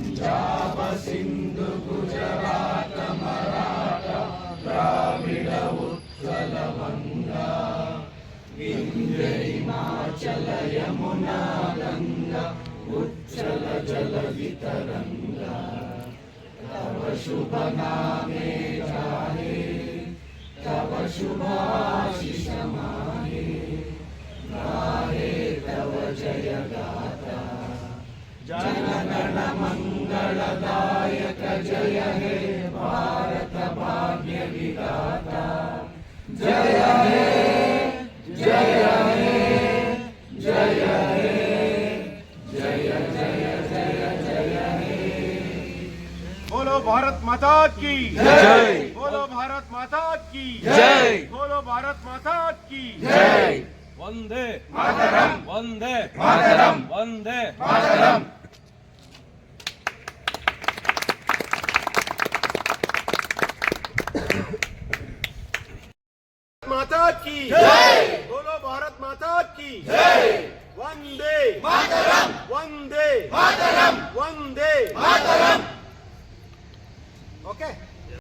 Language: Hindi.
पंजाब सिंधु गुजरात मराठा द्राविड उत्कल बंगा विंध्य हिमाचल यमुना गंगा उच्चल जल वितरंगा तव शुभ नामे जाहे तव शुभाशिष माहे गाहे तव जय गाता जय मंगलदायक जय हे भारत भाग्य विधाता जय हे जय हे जय हे जय जय जय जय हे बोलो भारत माता की। जय। बोलो भारत माता की। जय। बोलो भारत माता की। जय। वंदे। मातरम। वंदे। मातरम। वंदे। मातरम। की। बोलो भारत माता की। वंदे। मातरम। वंदे। मातरम।